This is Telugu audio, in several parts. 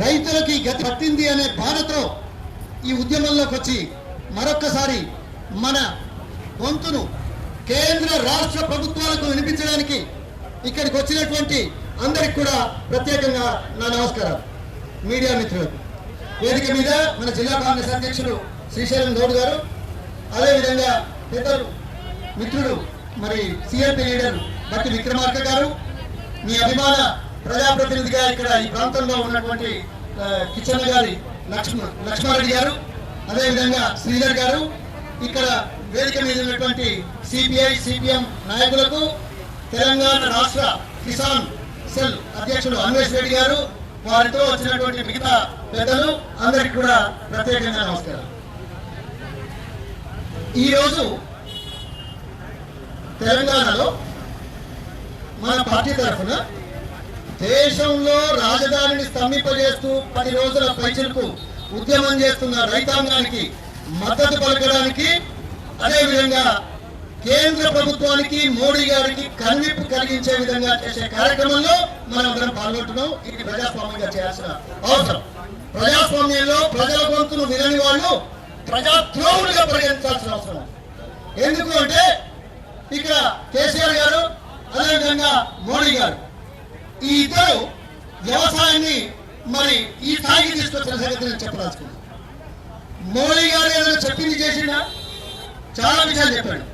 రైతులకి గతి పట్టింది అనే బాధతో ఈ ఉద్యమంలోకి వచ్చి మరొక్కసారి మన గొంతును కేంద్ర రాష్ట్ర ప్రభుత్వాలకు వినిపించడానికి ఇక్కడికి వచ్చినటువంటి అందరికి కూడా ప్రత్యేకంగా నా నమస్కారం. మీడియా మిత్రులకు. వేదిక మీద మన జిల్లా కాంగ్రెస్ అధ్యక్షుడు శ్రీశైలం గౌడ్ గారు అదేవిధంగా పెద్దలు మిత్రుడు మరి సిఎల్పి లీడర్ బట్టి విక్రమార్క గారు మీ అభిమాన ప్రజాప్రతినిధిగా ఇక్కడ ఈ ప్రాంతంలో ఉన్నటువంటి కిచెన్ గారి లక్ష్మ లక్ష్మారెడ్డి గారు అదేవిధంగా శ్రీధర్ గారు ఇక్కడ వేదిక మీద ఉన్నటువంటి సిపిఐ సిపిఎం నాయకులకు తెలంగాణ రాష్ట్ర కిసాన్ సెల్ అధ్యక్షుడు అన్వేష్ రెడ్డి గారు వారితో వచ్చినటువంటి మిగతా పెద్దలు అందరికి కూడా ప్రత్యేకంగా నమస్కారం. ఈరోజు తెలంగాణలో మన పార్టీ తరఫున దేశంలో రాజధానిని స్తంభింపజేస్తూ పది రోజుల పైచలకు ఉద్యమం చేస్తున్న రైతాంగానికి మద్దతు పలకడానికి అదేవిధంగా కేంద్ర ప్రభుత్వానికి మోడీ గారికి కన్విప్పు కలిగించే విధంగా చేసే కార్యక్రమంలో మనందరం పాల్గొంటున్నాం. ఇది ప్రజాస్వామ్యంగా చేయాల్సిన అవసరం. ప్రజాస్వామ్యంలో ప్రజల గొంతును వినని వాళ్ళు ప్రజాద్రోహులుగా పరిగణించాల్సిన అవసరం. ఎందుకు అంటే ఇక్కడ కేసీఆర్ గారు అదేవిధంగా మోడీ గారు ఈ ఇద్దరు వ్యవసాయాన్ని మరి ఈ స్థాయికి తీసుకొచ్చిన సంగతి నేను చెప్పదలుచుకున్నాను మోడీ గారు ఏదైనా చెప్పింది చేసిందా చాలా విషయాలు చెప్పాడు.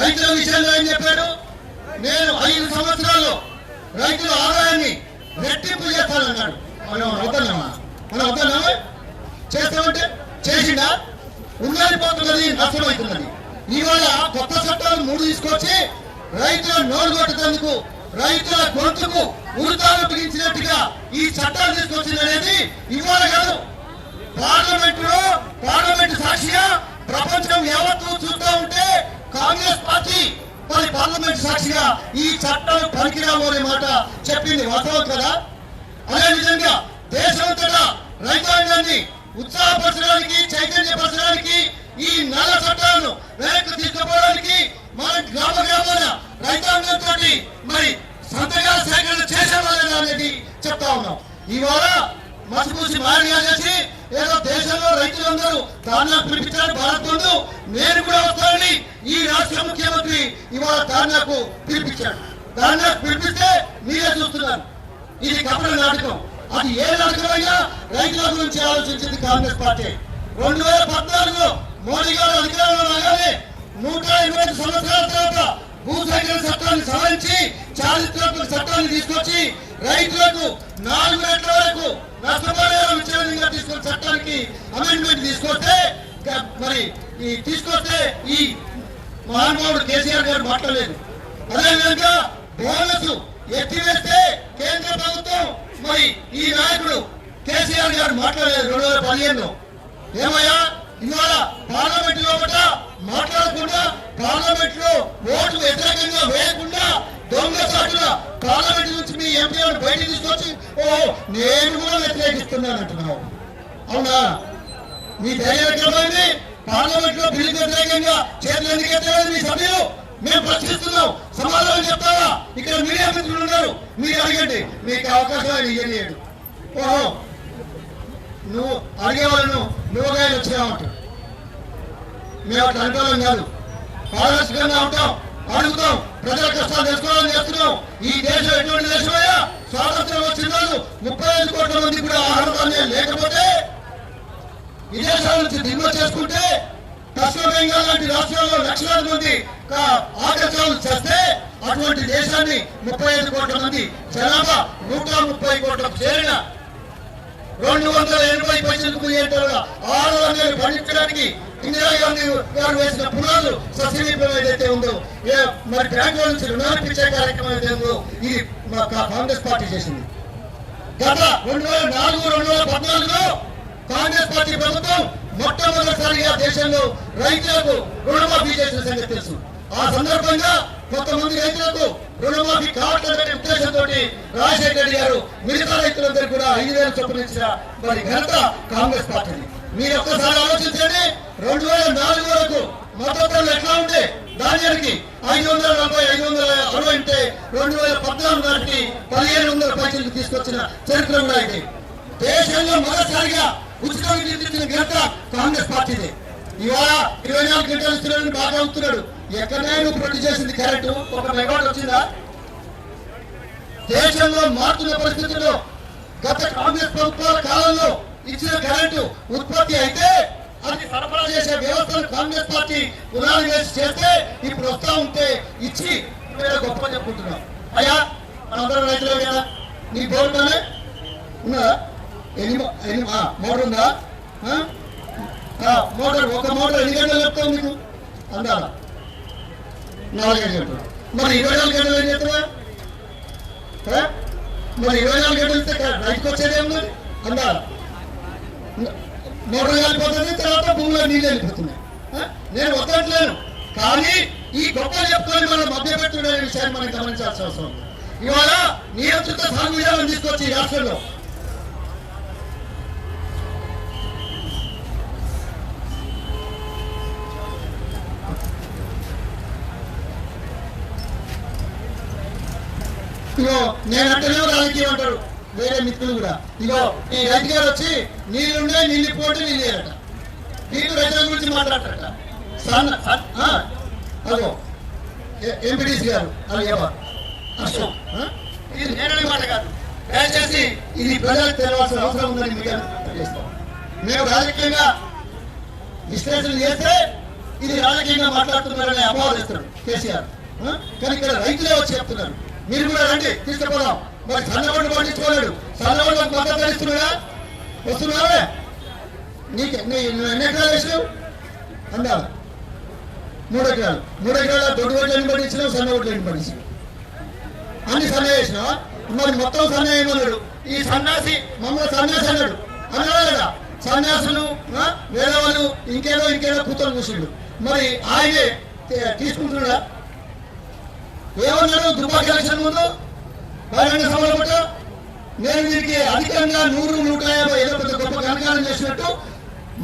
రైతుల విషయంలో ఏం చెప్పాడు? నేను ఐదు సంవత్సరాల్లో రైతుల ఆదాయాన్ని రెట్టింపు చేస్తానన్నాడు. మనం అవుతున్నామా? మనం అవుతున్నామా? చేస్తామంటే చేసిందా ఉండాలిపోతున్నది పోతున్నది నష్టమవుతున్నది. ఇవాళ కొత్త చట్టాలు మూడు తీసుకొచ్చి రైతుల నోరు కొట్టేందుకు రైతుల గొంతుకు ఉరితాలు బిగించినట్టుగా ఈ చట్టాలు తీసుకొచ్చింది అనేది ఇవాళ కాదు. పార్లమెంట్లో పార్లమెంట్ సాక్షిగా ప్రపంచం యావత్తు చూస్తూ ఉంటే కాంగ్రెస్ పార్టీ మరి పార్లమెంట్ సాక్షిగా ఈ చట్టం పనికిరాము అనే మాట చెప్పింది వాస్తవం కదా? అదే విధంగా దేశమంతటా రైతాంగాన్ని ఉత్సాహపరచడానికి చైతన్యపరచడానికి ఈ నల్ల చట్టాలను వెనక్కి తీసుకుపోవడానికి మన గ్రామ గ్రామాల రైతాంగంతో మరి సంతకాల సేకరణ చేసేవాళ్ళు అనేది చెప్తా ఉన్నాం. ఇవాళ మసిపూసి మారిగా చేసి ఏదో దేశంలో రైతులందరూ ధాన్యం పిలిపించారు భారత్ బంధు నేను కూడా వస్తానని ఈ రాష్ట్ర ముఖ్యమంత్రి ఇవాళ ధాన్యాకు పిలిపించాడు. ధాన్యాకు పిలిపిస్తే మీరే చూస్తున్నారు. ఇది కపట నాటకం. అది ఏ నాటకమైనా రైతుల గురించి ఆలోచించింది కాంగ్రెస్ పార్టీ. రెండు వేల పద్నాలుగులో మోడీ గారు అధికారంలో రాగానే నూట ఇరవై సంవత్సరాల తర్వాత భూసేకరణ చట్టాన్ని సవరించి చారిత్రాత్మక చట్టాన్ని తీసుకొచ్చి రైతులకు నాలుగు రెట్ల వరకు నష్టపరిహారం ఇచ్చే విధంగా తీసుకున్న చట్టానికి అమెండ్మెంట్ తీసుకొస్తే మరి ఈ తీసుకొస్తే ఈ మహానుభావుడు కేసీఆర్ గారు మాట్లాడలేదు. అదేవిధంగా బోనస్ ఎత్తివేస్తే కేంద్ర ప్రభుత్వం మరి ఈ నాయకుడు కేసీఆర్ గారు మాట్లాడలేదు రెండు వేల పదిహేను ఏమయ్యా? ఇవాళ పార్లమెంట్ లోపల మాట్లాడకుండా పార్లమెంట్లో ఓట్లు వ్యతిరేకంగా వేయకుండా దొంగ సాటుల పార్లమెంట్ నుంచి మీ ఎంపీలను బయట తీసుకొచ్చి ఓ నేను కూడా వ్యతిరేకిస్తున్నాను అంటున్నావు. అవునా? మీ ధైర్యం ఎక్కడమైంది పార్లమెంట్లో బిల్లు వ్యతిరేకంగా చేతులు ఎందుకు ఎత్తలేదు మీ సభ్యులు? మేము ప్రశ్నిస్తున్నాం. సమాధానం చెప్తారా ఇక్కడ మీడియా మిత్రులు ఉన్నారు. మీరు అడగండి. మీకు అవకాశం ఆయన ఇయ్యలేడు ఓహో నువ్వు అడిగేవాళ్ళను నువ్వుగా వచ్చినావంటావు మేము అట్లా అనుకోవాలని కాదు. పారదర్శకంగా ఉంటాం అడుగుతాం ప్రజల కష్టాలు తెలుసుకోవాలని చేస్తున్నాం. ఈ దేశం ఎటువంటి దేశమయ్యా స్వాతంత్రం వచ్చిన రోజు ముప్పై ఐదు కోట్ల మంది కూడా ఆహార ధాన్యం లేకపోతే విదేశాల నుంచి దిగుమతి చేసుకుంటే పశ్చిమ బెంగాల్ లాంటి రాష్ట్రాల్లో లక్షలాది మంది ఆకర్షణలు చేస్తే అటువంటి దేశాన్ని ముప్పై ఐదు కోట్ల మంది జనాభా నూట ముప్పై రెండు వందల ఎనభై పైసలు మిలియన్ల ఆరు వందలు పండించడానికి ఇందిరాగాంధీ గారు వేసిన పునాదులు సస్యదీపం ఏదైతే ఉందో మరి బ్యాంకుల నుంచి రుణాలు ఇచ్చే కార్యక్రమం ఏదైతే ఉందో ఇది మా కాంగ్రెస్ పార్టీ చేసింది. గత రెండు వేల నాలుగు రెండు వేల పద్నాలుగులో కాంగ్రెస్ పార్టీ ప్రభుత్వం మొట్టమొదటిసారిగా దేశంలో రైతులకు రుణమాఫీ చేసిన సంగతి తెలుసు. ఆ సందర్భంగా కొంతమంది రైతులకు రుణమాఫీ కావట్లేదనే ఉద్దేశంతో రాజశేఖర రెడ్డి గారు మిగతా రైతులందరూ కూడా ఐదు వేల చొప్పున ఇచ్చిన మరి ఘనత కాంగ్రెస్ పార్టీ. మీరు ఒక్కసారి ఆలోచించండి రెండు వేల నాలుగు వరకు మద్దతులు ఎట్లా ఉంటే ధాన్యానికి ఐదు వందల నలభై ఐదు వందల అరవై ఉంటే రెండు వేల పద్నాలుగు నాటికి పదిహేను వందల పైసలకు తీసుకొచ్చిన చరిత్ర కూడా ఇది. దేశంలో మొదటిసారిగా ఉచిత విద్యుత్ ఘనత కాంగ్రెస్ పార్టీదే. ఇవాళ ఇరవై నాలుగు గంటలు ఇస్తున్నాడని బాగా అవుతున్నాడు ఎక్కడైనా ప్రొడ్యూస్ చేసింది కరెంటు ఒక మెగావాట్ వచ్చిందా? దేశంలో మారుతున్న పరిస్థితుల్లో గత కాంగ్రెస్ ప్రభుత్వాల కాలంలో ఇచ్చిన కరెంటు ఉత్పత్తి అయితే అది సరఫరా చేసే వ్యవస్థను కాంగ్రెస్ పార్టీ పునాది వేసి చేస్తే ఇప్పుడు వస్తా ఉంటే ఇచ్చి గొప్ప చెప్పుకుంటున్నాం అయ్యా మనందరం రైతులే కదా నీ బోర్డులోనే ఉన్నదా ఎన్ని మో- మోటార్ ఉందా? ఆ? మోటార్ ఒక మోటార్ ఎన్ని గంటలు చెప్తావు మీకు అందాలా? నాలుగైదు గంటలు. మరి ఇరవై నాలుగు గంటలు ఏం చేస్తావా మరి ఇరవై నాలుగు గంటలు ఇస్తే బయటకు వచ్చేది ఏమున్నది అందా మోటార్ వెళ్ళిపోతుంది తర్వాత భూమిలో నీళ్ళు వెళ్ళిపోతున్నాయి. నేను వద్దట్లేను కానీ ఈ గొప్పలు చెప్పుకొని మనం మభ్యపెట్టుకునే విషయాన్ని మనం గమనించాల్సిన అవసరం ఇవాళ నియంత్రిత సాగు విధానం తీసుకొచ్చి రాష్ట్రంలో ఇగో నేనంటేనే రాజకీయం అంటారు వేరే మిత్రులు కూడా. ఇగో ఈ రైతు గారు వచ్చి నీళ్ళుండే నీళ్ళు పోటీ నీళ్ళు లేరట వీళ్ళు రైతుల గురించి మాట్లాడట సన్న గారు అది ఎవరు అశోక్ ఆ? ఇది నేననే మాట కాదు. దయచేసి ఇది ప్రజలకు తెలవాల్సిన అవసరం ఉందని మీకు మేము రాజకీయంగా విశ్లేషణ చేస్తే ఇది రాజకీయంగా మాట్లాడుతున్నారని అపవాదిస్తారు కేసీఆర్? కానీ ఇక్కడ రైతులే వచ్చి చెప్తున్నారు. మీరు కూడా రండి తీసుకుపోదాం. మరి సన్నవాడు పండించుకోలేడు. సన్నవాడు మద్దతు ఇస్తున్నాడా వస్తున్నావే? నీకు నువ్వు ఎన్ని ఎకరాలు వేసినావు? అందా మూడు ఎకరాలు. మూడు ఎకరాల దొడ్డు వడ్లని పండించినావు? సన్న వడ్లని పండించినావు? అన్ని సన్న వేసినావా? మరి మొత్తం సన్న ఏమన్నాడు? ఈ సన్నాసి మమ్మల్ని సన్యాసి అన్నాడు. అన్నాడు కదా సన్యాసులు ఆ, వేరేవాళ్ళు ఇంకేదో ఇంకేదో కూతురు చూసిండు మరి ఆయనే తీసుకుంటున్నాడా? ఏమన్నాడు దుర్భాగ్య ఎలక్షన్ ముందు బహిరంగ నేను దీనికి అధికంగా నూరు నూట యాభై ఏదో పెద్ద గొప్ప ఘనకారం చేసినట్టు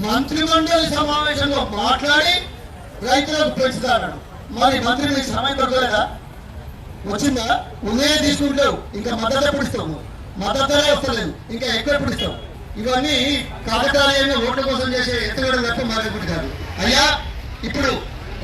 మంత్రిమండలి సమావేశంలో మాట్లాడి రైతులకు పెంచుతారన్నాడు మరి మంత్రి మీకు సమయం దొరకలేదా? వచ్చిందా? ఉన్నే తీసుకుంటావు ఇంకా మద్దతు ఎప్పుడు ఇస్తావు? మద్దతు వస్తలేదు? ఇంకా ఎక్కువ ఎప్పుడు ఇస్తావు? ఇవన్నీ కాకతాళీయంగా ఓట్ల కోసం చేసే ఎత్తుగడ తప్ప మరొకటి కాదు. అయ్యా ఇప్పుడు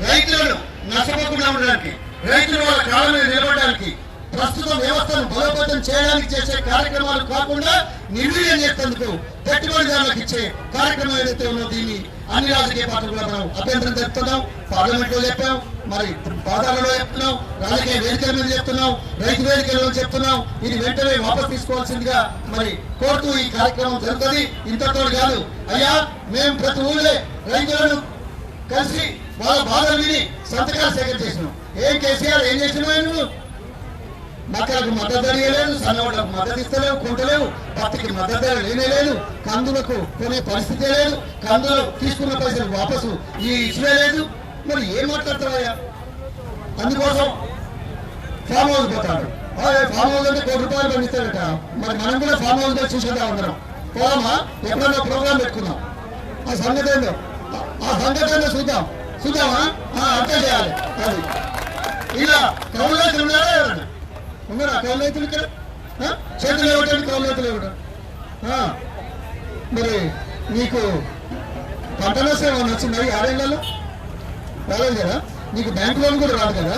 రైతులను నష్టపోకుండా ఉండడానికి రైతులు వాళ్ళ కాలం నిలబడడానికి ప్రస్తుత వ్యవస్థను బలోపేతం చేయడానికి చేసే కార్యక్రమాలు కాకుండా నిర్వీర్యం చేసేందుకు పెట్టుబడిదారులకు ఇచ్చే కార్యక్రమం ఏదైతే ఉందో దీన్ని అన్ని రాజకీయ పార్టీలు కూడా మనం అభ్యంతరం చెప్తున్నాం పార్లమెంట్లో చెప్పాం. మరి పాదాలలో చెప్తున్నాం. రాజకీయ వేదికల మీద చెప్తున్నాం. రైతు వేదికల్లో చెప్తున్నాం. ఇది వెంటనే వాపస్ తీసుకోవాల్సిందిగా మరి కోరుతూ ఈ కార్యక్రమం జరుగుతుంది. ఇంతతో కాదు. అయ్యా మేము ప్రతి ఊళ్ళే రైతులను కలిసి వాళ్ళ బాధలు విని సంతకాలు సేకరించేసినాం ఏం కేసీఆర్ ఏం చేసినావు నువ్వు? మక్కలకు మద్దతు ధర లేదు సన్నవాళ్ళకు మద్దతు ఇస్తలేవు కొంటలేవు పత్తికి మద్దతు ధర లేనే లేదు కందులకు కొనే పరిస్థితి లేదు కందులు తీసుకున్న పైసలు వాపసు ఈ ఇచ్చే లేదు. మరి ఏం మాట్లాడతావయ్యా అందుకోసం ఫామ్ హౌస్ పోతాడు ఆ, ఫామ్ హౌస్ అంటే కోటి రూపాయలు పండిస్తాడట మరి మనం కూడా ఫామ్ హౌస్లో చూసేదా అందరం. పోదామా? ఎప్పుడన్నా ప్రోగ్రామ్ పెట్టుకుందాం. ఆ సంగతి ఏందో? ఆ- ఆ సంగతి ఏందో చూద్దాం. చూద్దామా? అర్థం చేయాలి. అది. ఇలా కౌలు రైతులు ఉన్నారా ఎవరన్నా? ఉన్నారా? కౌలు రైతులు ఇక్కడ? చేతులు ఇవ్వటానికి కౌలు రైతులు ఇవ్వటం. మరి నీకు పంట నష్టం ఏమైనా వచ్చిందా ఈ ఆరేళ్ళలో? రాలేదు కదా? నీకు బ్యాంకు లోన్ కూడా రాదు కదా?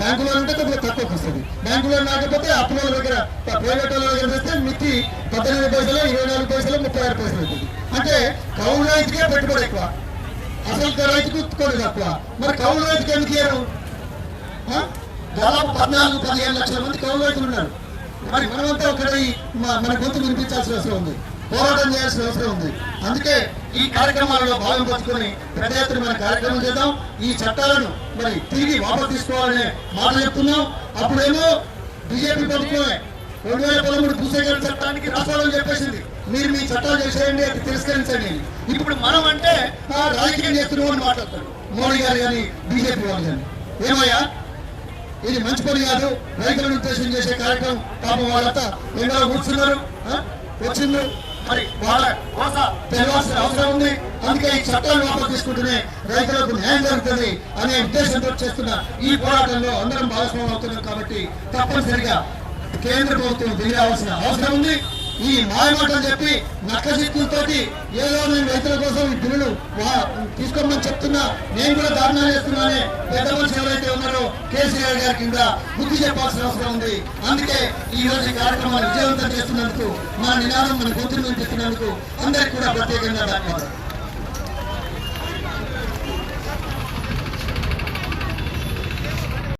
బ్యాంకు లోన్ అంటే కొద్దిగా తక్కువకి వస్తుంది. బ్యాంకు లోన్ రాకపోతే అప్పుల దగ్గర ప్రైవేట్ వాళ్ళ దగ్గర తెస్తే మిత్తి పద్దెనిమిది పైసలు ఇరవై నాలుగు పైసలు ముప్పై ఆరు పైసలు అవుతుంది. అంటే కౌలు రైతుకే పెట్టుబడి ఎక్కువ. అసలు రైతుకు కొన్ని తప్ప. మరి కౌలు రైతుకి ఎందుకు లేరు ఆ? దాదాపు పద్నాలుగు పదిహేను లక్షల మంది కౌలు రైతులు ఉన్నారు. మరి మనమంతా ఒకటి మన గొంతు వినిపించాల్సిన అవసరం ఉంది. పోరాటం చేయాల్సిన అవసరం ఉంది. అందుకే ఈ కార్యక్రమాలలో భాగం పంచుకొని పెద్ద ఎత్తున మన కార్యక్రమం చేద్దాం. ఈ చట్టాలను మరి తిరిగి వాపసు తీసుకోవాలనే మాట చెప్తున్నాం. అప్పుడేమో బీజేపీ ప్రభుత్వమే రెండు వేల పదమూడు భూసేకరణ చట్టానికి రాష్ట్రాలు చెప్పేసింది. మీరు మీ చట్టాలు చేసేయండి అది తిరస్కరించండి. ఇప్పుడు మనం అంటే రాజకీయం చేస్తున్నాం అని మాట్లాడతారు. మోడీ గారు కానీ బీజేపీ వాళ్ళు కానీ. ఏమయ్యా? ఇది మంచి పని కాదు. రైతులను ఉద్దేశం చేసే కార్యక్రమం. పాపం వాళ్ళంతా ఎండలో కూర్చున్నారు? వచ్చింది మరి వాళ్ళ కోస తెలవాల్సిన అవసరం ఉంది. అందుకే ఈ చట్టాలు వాపసు తీసుకుంటూనే రైతులకు న్యాయం జరుగుతుంది అనే ఉద్దేశంతో చేస్తున్న ఈ పోరాటంలో అందరం భాగస్వామ్యం అవుతున్నాం కాబట్టి తప్పనిసరిగా కేంద్ర ప్రభుత్వం దిగాల్సిన అవసరం ఉంది. ఈ మాయమాటలు చెప్పి నక్క సిక్కులతోటి ఏదో నేను రైతుల కోసం ఈ బిల్లులు వా- తీసుకోమని చెప్తున్నా నేను కూడా దారుణాలు చేస్తున్నానే. పెద్ద మనుషులు ఎవరైతే ఉన్నారో కేసీఆర్ గారి కింద బుద్ధి చెప్పాల్సిన అవసరం ఉంది. అందుకే ఈ రోజు కార్యక్రమాన్ని విజయవంతం చేస్తున్నందుకు మా నినాదం మన గొంతులు వినిపిస్తున్నందుకు అందరికీ కూడా ప్రత్యేకంగా ధన్యవాదాలు.